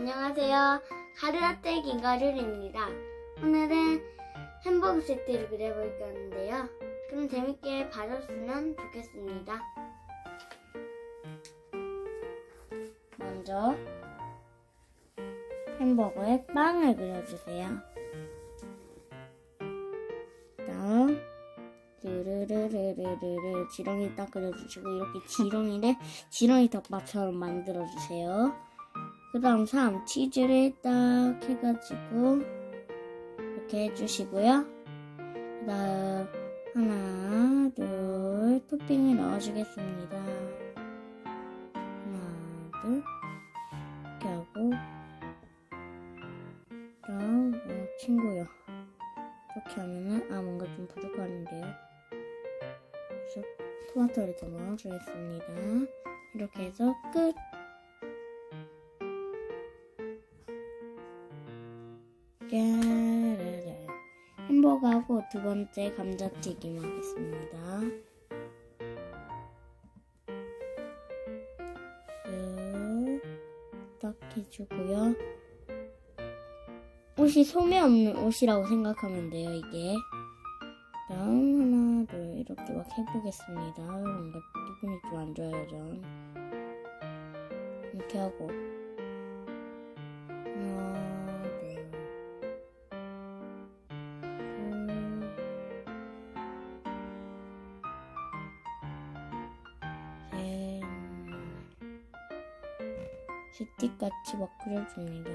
안녕하세요. 가르라떼 김가률입니다. 오늘은 햄버거 세트를 그려볼 건데요. 그럼 재밌게 봐줬으면 좋겠습니다. 먼저 햄버거에 빵을 그려주세요. 다음 르르르르르르 지렁이 딱 그려주시고 이렇게 지렁이를 지렁이 덮밥처럼 만들어주세요. 그 다음 3 치즈를 딱 해가지고 이렇게 해주시고요. 그 다음 하나 둘 토핑을 넣어주겠습니다. 하나 둘 이렇게 하고 그럼 어, 친구요. 이렇게 하면은 아 뭔가 좀 부족한데요. 토마토를 더 넣어주겠습니다. 이렇게 해서 끝. 짜라라. 햄버거하고 두 번째 감자튀김 하겠습니다. 쓱딱 해주고요. 옷이 소매 없는 옷이라고 생각하면 돼요, 이게. 다음 하나, 둘 이렇게 막 해보겠습니다. 뭔가 기분이 좀 안 좋아요, 전. 이렇게 하고 셋, 스틱같이 막 그려줍니다.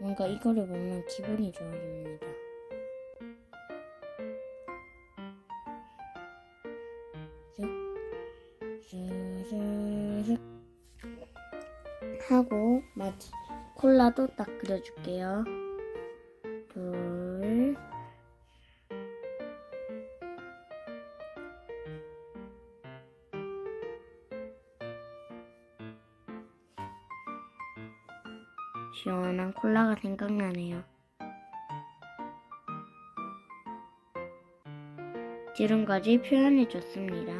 뭔가 이거를 보면 기분이 좋아집니다. 쓱, 스르륵 하고 마지 콜라도 딱 그려줄게요. 시원한 콜라가 생각나네요. 지금까지 표현해줬습니다.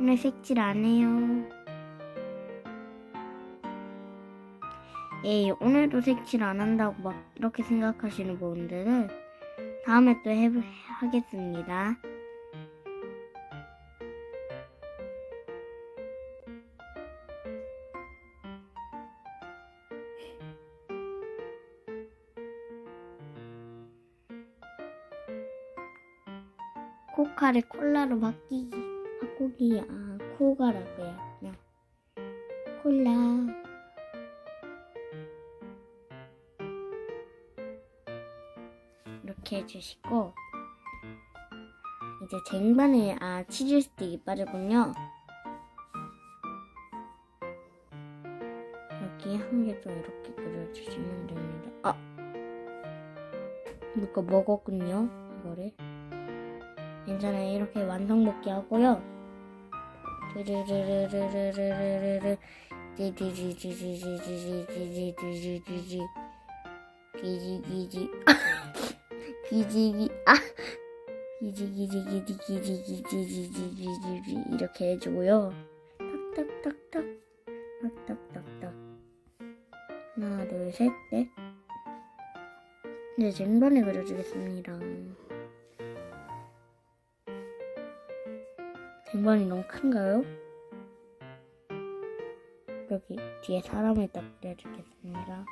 오늘 색칠 안 해요. 에이, 오늘도 색칠 안 한다고 막 이렇게 생각하시는 분들은 다음에 또 해, 하겠습니다. 코카를 콜라로 바뀌기, 바꾸기, 아, 코가라고요. 그냥. 콜라. 이렇게 해주시고, 이제 쟁반에, 아, 치즈 스틱이 빠졌군요. 여기 한 개 더 이렇게 그려주시면 됩니다. 아! 이거 먹었군요, 이거를. 괜찮아요. 이렇게 완성 복귀 하고요. 드르르르르르르르르 디디디디디디디디디디디디디디 기지기지 기지기 아 기지기지기지기지기지기지기 이렇게 해주고요. 탁탁탁탁 탁탁탁탁 하나 둘셋넷 이제 쟁반에 그려주겠습니다. 쟁반이 너무 큰가요? 여기 뒤에 사람을 딱 그려주겠습니다.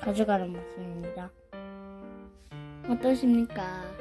가져가는 모습입니다. 어떠십니까?